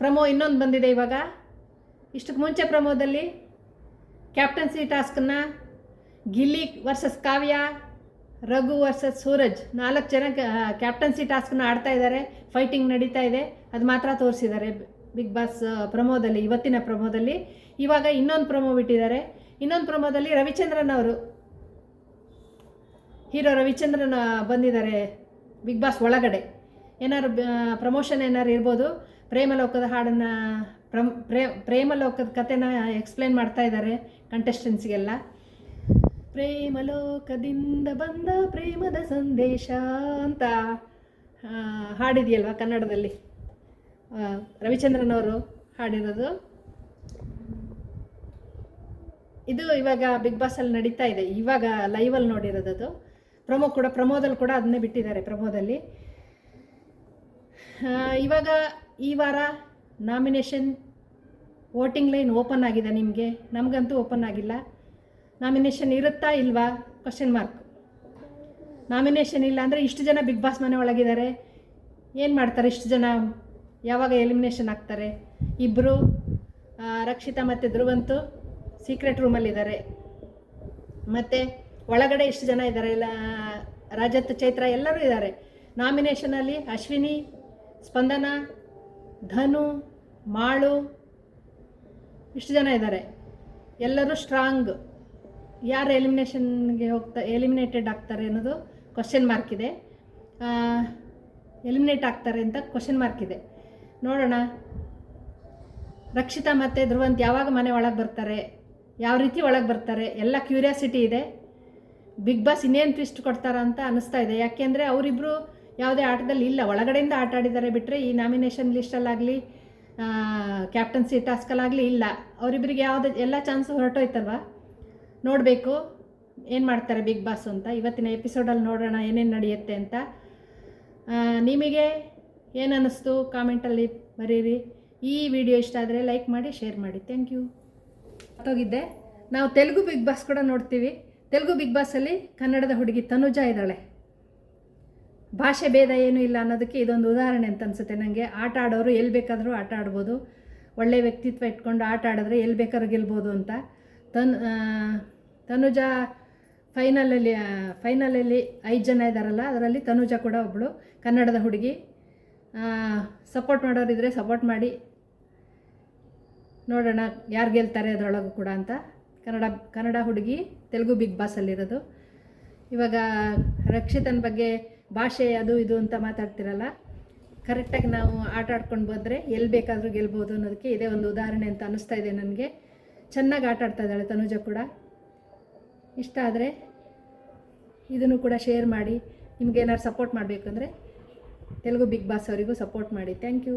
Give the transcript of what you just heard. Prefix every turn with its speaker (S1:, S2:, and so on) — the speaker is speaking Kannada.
S1: ಪ್ರಮೋ ಇನ್ನೊಂದು ಬಂದಿದೆ ಇವಾಗ. ಇಷ್ಟಕ್ಕೆ ಮುಂಚೆ ಪ್ರಮೋದಲ್ಲಿ ಕ್ಯಾಪ್ಟನ್ಸಿ ಟಾಸ್ಕನ್ನ ಗಿಲ್ಲಿ ವರ್ಸಸ್ ಕಾವ್ಯ, ರಘು ವರ್ಸಸ್ ಸೂರಜ್ ನಾಲ್ಕು ಜನ ಕ್ಯಾಪ್ಟನ್ಸಿ ಟಾಸ್ಕನ್ನ ಆಡ್ತಾ ಇದ್ದಾರೆ ಫೈಟಿಂಗ್ ನಡೀತಾ ಇದೆ. ಅದು ಮಾತ್ರ ತೋರಿಸಿದ್ದಾರೆ ಬಿಗ್ ಬಾಸ್ ಪ್ರಮೋದಲ್ಲಿ, ಇವತ್ತಿನ ಪ್ರಮೋದಲ್ಲಿ. ಇವಾಗ ಇನ್ನೊಂದು ಪ್ರಮೋ ಬಿಟ್ಟಿದ್ದಾರೆ. ಇನ್ನೊಂದು ಪ್ರಮೋದಲ್ಲಿ ರವಿಚಂದ್ರನ್ ಅವರು. ಹೀರೋ ರವಿಚಂದ್ರನ್ ಬಂದಿದ್ದಾರೆ ಬಿಗ್ ಬಾಸ್ ಒಳಗಡೆ. ಏನಾದ್ರು ಪ್ರಮೋಷನ್ ಏನಾದ್ರು ಇರ್ಬೋದು? ಪ್ರೇಮಲೋಕದ ಹಾಡನ್ನು ಪ್ರಮ್, ಪ್ರೇ, ಪ್ರೇಮಲೋಕದ ಕಥೆನ ಎಕ್ಸ್ಪ್ಲೇನ್ ಮಾಡ್ತಾ ಇದ್ದಾರೆ ಕಂಟೆಸ್ಟೆನ್ಸ್ಗೆಲ್ಲ ಪ್ರೇಮಲೋಕದಿಂದ ಬಂದ ಪ್ರೇಮದ ಸಂದೇಶ ಅಂತ ಹಾಡಿದೆಯಲ್ವ ಕನ್ನಡದಲ್ಲಿ? ರವಿಚಂದ್ರನ್ ಅವರು ಹಾಡಿರೋದು. ಇದು ಇವಾಗ ಬಿಗ್ ಬಾಸಲ್ಲಿ ನಡೀತಾ ಇದೆ. ಇವಾಗ ಲೈವಲ್ಲಿ ನೋಡಿರೋದು ಅದು. ಪ್ರಮೋ ಕೂಡ, ಪ್ರಮೋದಲ್ಲಿ ಕೂಡ ಅದನ್ನೇ ಬಿಟ್ಟಿದ್ದಾರೆ ಪ್ರಮೋದಲ್ಲಿ. ಇವಾಗ ಈ ವಾರ ನಾಮಿನೇಷನ್ ವೋಟಿಂಗ್ ಲೈನ್ ಓಪನ್ ಆಗಿದೆ ನಿಮಗೆ. ನಮಗಂತೂ ಓಪನ್ ಆಗಿಲ್ಲ. ನಾಮಿನೇಷನ್ ಇರುತ್ತಾ ಇಲ್ವಾ? ಕ್ವಶನ್ ಮಾರ್ಕ್ ನಾಮಿನೇಷನ್ ಇಲ್ಲ ಅಂದರೆ ಇಷ್ಟು ಜನ ಬಿಗ್ ಬಾಸ್ ಮನೆ ಒಳಗಿದ್ದಾರೆ. ಏನು ಮಾಡ್ತಾರೆ ಇಷ್ಟು ಜನ? ಯಾವಾಗ ಎಲಿಮಿನೇಷನ್ ಆಗ್ತಾರೆ? ಇಬ್ಬರು ರಕ್ಷಿತಾ ಮತ್ತು ಧ್ರುವಂತು ಸೀಕ್ರೆಟ್ ರೂಮಲ್ಲಿದ್ದಾರೆ ಮತ್ತು ಒಳಗಡೆ ಇಷ್ಟು ಜನ ಇದ್ದಾರೆ. ಎಲ್ಲ, ರಜತ್, ಚೈತ್ರ ಎಲ್ಲರೂ ಇದ್ದಾರೆ. ನಾಮಿನೇಷನಲ್ಲಿ ಅಶ್ವಿನಿ, ಸ್ಪಂದನ ಧನು, ಮಾಳು, ಇಷ್ಟು ಜನ ಇದ್ದಾರೆ. ಎಲ್ಲರೂ ಸ್ಟ್ರಾಂಗ್ ಯಾರು ಎಲಿಮಿನೇಷನ್ಗೆ ಹೋಗ್ತಾ ಎಲಿಮಿನೇಟೆಡ್ ಆಗ್ತಾರೆ ಅನ್ನೋದು ಕ್ವಶನ್ ಮಾರ್ಕ್ ಇದೆ. ಎಲಿಮಿನೇಟ್ ಆಗ್ತಾರೆ ಅಂತ ಕ್ವಶನ್ ಮಾರ್ಕ್ ಇದೆ. ನೋಡೋಣ. ರಕ್ಷಿತಾ ಮತ್ತು ಧ್ರುವಂತ್ ಯಾವಾಗ ಮನೆ ಒಳಗೆ ಬರ್ತಾರೆ? ಯಾವ ರೀತಿ ಒಳಗೆ ಬರ್ತಾರೆ? ಎಲ್ಲ ಕ್ಯೂರಿಯಾಸಿಟಿ ಇದೆ. ಬಿಗ್ ಬಾಸ್ ಇನ್ನೇನು ಟ್ವಿಸ್ಟ್ ಕೊಡ್ತಾರ ಅಂತ ಅನ್ನಿಸ್ತಾ ಇದೆ. ಯಾಕೆಂದರೆ ಅವರಿಬ್ಬರು ಯಾವುದೇ ಆಟದಲ್ಲಿ ಇಲ್ಲ. ಒಳಗಡೆಯಿಂದ ಆಟ ಆಡಿದ್ದಾರೆ ಬಿಟ್ಟರೆ ಈ ನಾಮಿನೇಷನ್ ಲಿಸ್ಟಲ್ಲಾಗಲಿ ಕ್ಯಾಪ್ಟನ್ಸಿ ಟಾಸ್ಕಲ್ಲಾಗಲಿ ಇಲ್ಲ. ಅವರಿಬ್ಬರಿಗೆ ಯಾವುದೇ, ಎಲ್ಲ ಚಾನ್ಸು ಹೊರಟೋಯ್ತಲ್ವ? ನೋಡಬೇಕು ಏನು ಮಾಡ್ತಾರೆ ಬಿಗ್ ಬಾಸ್ ಅಂತ. ಇವತ್ತಿನ ಎಪಿಸೋಡಲ್ಲಿ ನೋಡೋಣ ಏನೇನು ನಡೆಯುತ್ತೆ ಅಂತ. ನಿಮಗೆ ಏನು ಅನ್ನಿಸ್ತು ಕಾಮೆಂಟಲ್ಲಿ ಬರೀರಿ. ಈ ವಿಡಿಯೋ ಇಷ್ಟ ಆದರೆ ಲೈಕ್ ಮಾಡಿ ಶೇರ್ ಮಾಡಿ. ಥ್ಯಾಂಕ್ ಯು ಹೋಗಿದ್ದೆ ನಾವು ತೆಲುಗು ಬಿಗ್ ಬಾಸ್ ಕೂಡ ನೋಡ್ತೀವಿ. ತೆಲುಗು ಬಿಗ್ ಬಾಸಲ್ಲಿ ಕನ್ನಡದ ಹುಡುಗಿ ತನುಜಾ ಇದ್ದಾಳೆ. ಭಾಷೆ ಭೇದ ಏನೂ ಇಲ್ಲ ಅನ್ನೋದಕ್ಕೆ ಇದೊಂದು ಉದಾಹರಣೆ ಅಂತ ಅನಿಸುತ್ತೆ. ನನಗೆ ಆಟ ಆಡೋರು ಎಲ್ಲಿ ಬೇಕಾದರೂ ಆಟ ಆಡ್ಬೋದು. ಒಳ್ಳೆಯ ವ್ಯಕ್ತಿತ್ವ ಇಟ್ಕೊಂಡು ಆಟ ಆಡಿದ್ರೆ ಎಲ್ಲಿ ಬೇಕಾದ್ರೂ ಗೆಲ್ಬೋದು ಅಂತ. ತನ್ ತನುಜ ಫೈನಲಲ್ಲಿ ಫೈನಲಲ್ಲಿ ಐದು ಜನ ಇದ್ದಾರಲ್ಲ ಅದರಲ್ಲಿ ತನುಜಾ ಕೂಡ ಒಬ್ಬಳು ಕನ್ನಡದ ಹುಡುಗಿ. ಸಪೋರ್ಟ್ ಮಾಡೋರಿದ್ರೆ ಸಪೋರ್ಟ್ ಮಾಡಿ ನೋಡೋಣ ಯಾರು ಗೆಲ್ತಾರೆ ಅದರೊಳಗೂ ಕೂಡ ಅಂತ. ಕನ್ನಡ ಕನ್ನಡ ಹುಡುಗಿ ತೆಲುಗು ಬಿಗ್ ಬಾಸಲ್ಲಿರೋದು. ಇವಾಗ ರಕ್ಷಿತನ ಬಗ್ಗೆ ಭಾಷೆ ಅದು ಇದು ಅಂತ ಮಾತಾಡ್ತಿರಲ್ಲ? ಕರೆಕ್ಟಾಗಿ ನಾವು ಆಟ ಆಡ್ಕೊಂಡು ಬಂದರೆ ಎಲ್ಲಿ ಬೇಕಾದರೂ ಗೆಲ್ಬೋದು ಅನ್ನೋದಕ್ಕೆ ಇದೇ ಒಂದು ಉದಾಹರಣೆ ಅಂತ ಅನ್ನಿಸ್ತಾ ಇದೆ ನನಗೆ. ಚೆನ್ನಾಗಿ ಆಟ ಆಡ್ತಾ ಇದ್ದಾಳೆ ತನುಜ ಕೂಡ. ಇಷ್ಟ ಆದರೆ ಇದನ್ನು ಕೂಡ ಶೇರ್ ಮಾಡಿ. ನಿಮ್ಗೆ ಏನಾದ್ರು ಸಪೋರ್ಟ್ ಮಾಡಬೇಕು ಅಂದರೆ ತೆಲುಗು ಬಿಗ್ ಬಾಸ್ ಅವರಿಗೂ ಸಪೋರ್ಟ್ ಮಾಡಿ. Thank you